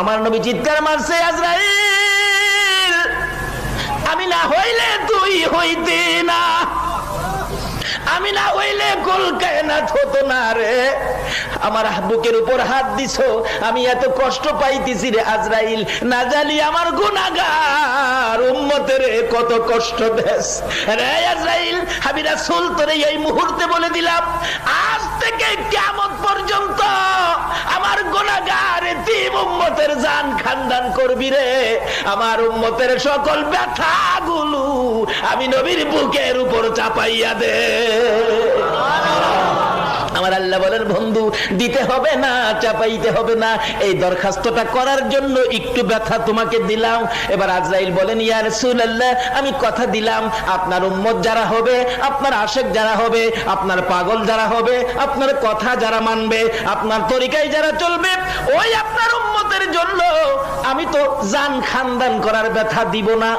আমার নবী চিৎকার মারছে আজরাইল। আমি না হইলে তুই হইতে না। আমি না হইলে না রে। আমার বুকের উপর হাত দিছো, আমি এত কষ্ট পাইতেছি রে আজরাইল। না জানি আমার গুনাগার উম্মতের কত কষ্ট দেশ। রে আজরাইল আমি রাসূল, তোরে এই মুহূর্তে বলে দিলাম, আজ থেকে কিয়ামত উম্মতের জান খানদান করবি রে। আমার উম্মতের সকল ব্যথাগুলো আমি নবীর বুকের উপর চাপাইয়া দে। আমার আল্লাহ বলেন, বন্ধু, দিতে হবে না, চাপাইতে হবে না। এই দরখাস্তটা করার জন্য একটু ব্যথা তোমাকে দিলাম। এবার আজরাইল বলেন, ইয়া রাসূলুল্লাহ, আমি কথা দিলাম। আপনার উম্মত যারা হবে, আপনার আশেক যারা হবে, আপনার পাগল যারা হবে, আপনার কথা যারা মানবে, আপনার তরিকায় যারা চলবে, ওই আপনার আমি তো জান খানদান করার ব্যথা দিব না।